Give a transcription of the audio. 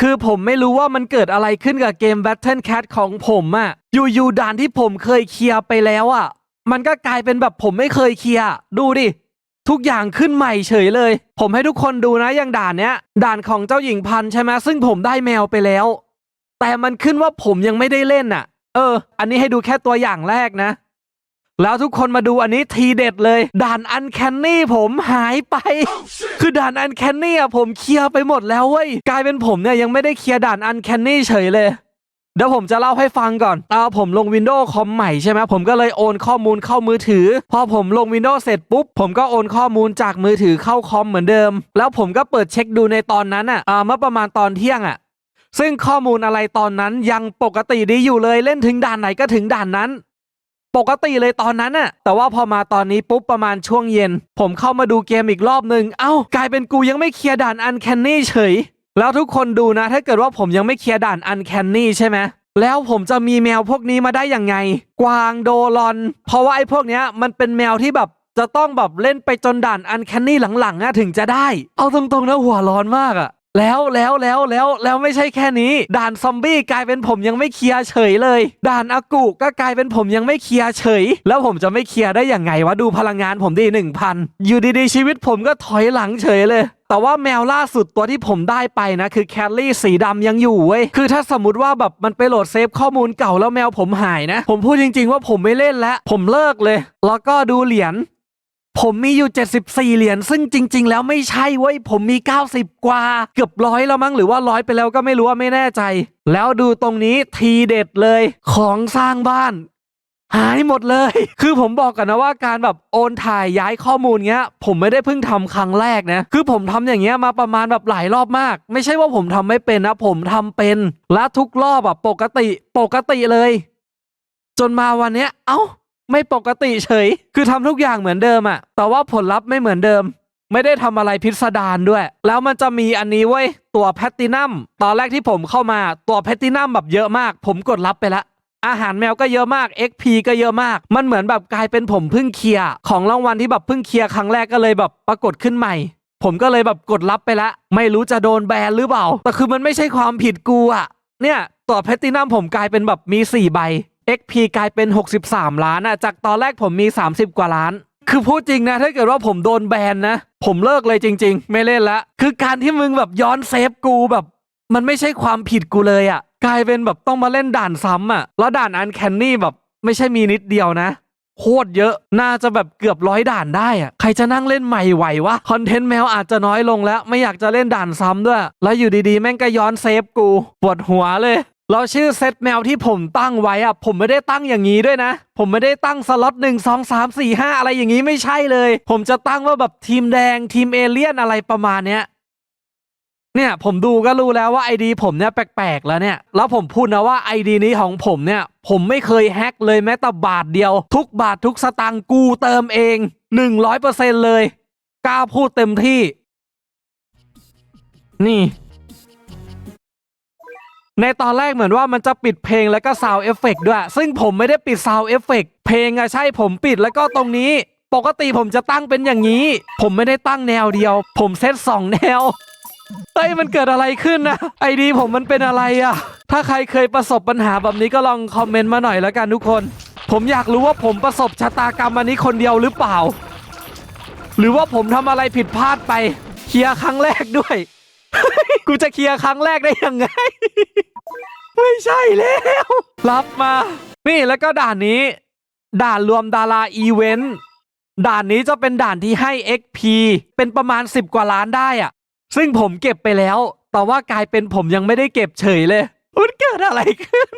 คือผมไม่รู้ว่ามันเกิดอะไรขึ้นกับเกม Battle Cat ของผมอะอยู่ๆด่านที่ผมเคยเคลียร์ไปแล้วอะมันก็กลายเป็นแบบผมไม่เคยเคลียร์ดูดิทุกอย่างขึ้นใหม่เฉยเลย ผมให้ทุกคนดูนะอย่างด่านเนี้ย ด่านของเจ้าหญิงพันใช่ไหมซึ่งผมได้แมวไปแล้ว แต่มันขึ้นว่าผมยังไม่ได้เล่นน่ะ เออ อันนี้ให้ดูแค่ตัวอย่างแรกนะ แล้วทุกคนมาดูอันนี้ทีเด็ดเลย ด่านอันแคนนี่ผมหายไป คือด่านอันแคนนี่อะผมเคลียร์ไปหมดแล้วเว้ยกลายเป็นผมเนี่ยยังไม่ได้เคลียร์ด่านอันแคนนี่เฉยเลยเดี๋ยวผมจะเล่าให้ฟังก่อนเออผมลง Windows คอมใหม่ใช่ไหมผมก็เลยโอนข้อมูลเข้ามือถือ พอผมลง Windows เสร็จปุ๊บ ผมก็โอนข้อมูลจากมือถือเข้าคอมเหมือนเดิม แล้วผมก็เปิดเช็คดูในตอนนั้นอะอ่าเมื่อประมาณตอนเที่ยงอะซึ่งข้อมูลอะไรตอนนั้นยังปกติดีอยู่เลยเล่นถึงด่านไหนก็ถึงด่านนั้น ปกติเลยตอนนั้นน่ะ แต่ว่าพอมาตอนนี้ปุ๊บประมาณช่วงเย็น ผมเข้ามาดูเกมอีกรอบหนึ่งเอ้ากลายเป็นกูยังไม่เคลียร์ด่านอันแคนนี่เฉย แล้วทุกคนดูนะ ถ้าเกิดว่าผมยังไม่เคลียร์ด่านอันแคนนี่ใช่ไหมแล้วผมจะมีแมวพวกนี้มาได้ยังไง กวางโดรอน เพราะว่าไอ้พวกเนี้ยมันเป็นแมวที่แบบจะต้องแบบเล่นไปจนด่านอันแคนนี่หลังๆอะถึงจะได้ เอาตรงๆนะหัวร้อนมากอะ แล้วแล้วแล้วแล้วแล้วไม่ใช่แค่นี้ ด่านซอมบี้กลายเป็นผมยังไม่เคลียร์เฉยเลย ด่านอากุก็กลายเป็นผมยังไม่เคลียร์เฉย แล้วผมจะไม่เคลียร์ได้อยังไงวะดูพลังงานผมดีหนึ่งพันอยู่ดีๆชีวิตผมก็ถอยหลังเฉยเลยแต่ว่าแมวล่าสุดตัวที่ผมได้ไปนะ คือแคลรี่สีดำยังอยู่เว้ย คือถ้าสมมติว่าแบบมันไปโหลดเซฟข้อมูลเก่าแล้วแมวผมหายนะ ผมพูดจริงๆว่าผมไม่เล่นแล้ว ผมเลิกเลย แล้วก็ดูเหรียญ ผมมีอยู่ 74 เหรียญซึ่งจริง ๆ แล้วไม่ใช่เว้ยผมมี 90 กว่า เกือบร้อยแล้วมั้งหรือว่าร้อยไปแล้วก็ไม่รู้ว่าไม่แน่ใจ แล้วดูตรงนี้ทีเด็ดเลย ของสร้างบ้าน หายหมดเลย คือผมบอกกันนะว่าการแบบโอนถ่ายย้ายข้อมูลเงี้ย ผมไม่ได้เพิ่งทำครั้งแรกนะ คือผมทำอย่างเงี้ยมาประมาณแบบหลายรอบมาก ไม่ใช่ว่าผมทำไม่เป็นนะผมทำเป็น และทุกรอบแบบปกติปกติเลย จนมาวันเนี้ยเอ้า ไม่ปกติเฉย คือทำทุกอย่างเหมือนเดิมอะแต่ว่าผลลัพธ์ไม่เหมือนเดิม ไม่ได้ทำอะไรพิสดารด้วย แล้วมันจะมีอันนี้เว้ย ตัวแพตตินัม ตอนแรกที่ผมเข้ามาตัวแพตตินัมแบบเยอะมาก ผมกดรับไปละอาหารแมวก็เยอะมาก XP ก็เยอะมาก มันเหมือนแบบกลายเป็นผมเพิ่งเคลียร์ของรางวัลที่แบบเพิ่งเคลียร์ครั้งแรกก็เลยแบบปรากฏขึ้นใหม่ ผมก็เลยแบบกดรับไปละ ไม่รู้จะโดนแบนหรือเปล่า แต่คือมันไม่ใช่ความผิดกูอะเนี่ยตัวแพตตินัมผมกลายเป็นแบบมี 4 ใบ XP กลายเป็น 63 ล้านอะจากตอนแรกผมมี 30 กว่าล้าน คือพูดจริงนะ ถ้าเกิดว่าผมโดนแบนนะ ผมเลิกเลยจริง ๆ ไม่เล่นละ คือการที่มึงแบบย้อนเซฟกูแบบ มันไม่ใช่ความผิดกูเลยอะกลายเป็นแบบต้องมาเล่นด่านซ้ำอะแล้วด่านอันแคนนี่แบบไม่ใช่มีนิดเดียวนะโคตรเยอะ น่าจะแบบเกือบร้อยด่านได้อะใครจะนั่งเล่นใหม่ไหววะ คอนเทนต์แมวอาจจะน้อยลงแล้ว ไม่อยากจะเล่นด่านซ้ำด้วย แล้วอยู่ดีๆ แม่งก็ย้อนเซฟกู ปวดหัวเลย แล้วชื่อเซตแมวที่ผมตั้งไว้อะผมไม่ได้ตั้งอย่างนี้ด้วยนะ ผมไม่ได้ตั้งสล็อตหนึ่งสองสามสี่ห้าอะไรอย่างนี้ไม่ใช่เลย ผมจะตั้งว่าแบบทีมแดงทีมเอเลี่ยนอะไรประมาณเนี้ยเนี่ยผมดูก็รู้แล้วว่าไอดีผมเนี่ยแปลกๆแล้วเนี่ย แล้วผมพูดนะว่าไอดีนี้ของผมเนี่ย ผมไม่เคยแฮ็กเลยแม้แต่บาทเดียว ทุกบาททุกสตางค์กูเติมเอง100%เลยกล้าพูดเต็มที่ นี่ ในตอนแรกเหมือนว่ามันจะปิดเพลงแล้วก็ซาวเอฟเฟกด้วย ซึ่งผมไม่ได้ปิดซาวเอฟเฟกเพลงอะใช่ผมปิดแล้วก็ตรงนี้ ปกติผมจะตั้งเป็นอย่างนี้ ผมไม่ได้ตั้งแนวเดียว ผมเซตสองแนวเฮ้ยมันเกิดอะไรขึ้นนะไอดีผมมันเป็นอะไรอะถ้าใครเคยประสบปัญหาแบบนี้ก็ลองคอมเมนต์มาหน่อยแล้วกันทุกคน ผมอยากรู้ว่าผมประสบชะตากรรมอันนี้คนเดียวหรือเปล่า หรือว่าผมทำอะไรผิดพลาดไปเคลียร์ครั้งแรกด้วย กูจะเคลียร์ครั้งแรกได้ยังไง ใช่แล้ว รับมา นี่แล้วก็ด่านนี้ ด่านรวมดาราอีเวนต์ด่านนี้จะเป็นด่านที่ให้ XP เป็นประมาณ 10 กว่าล้านได้อะซึ่งผมเก็บไปแล้ว แต่ว่ากลายเป็นผมยังไม่ได้เก็บเฉยเลยมันเกิดอะไรขึ้น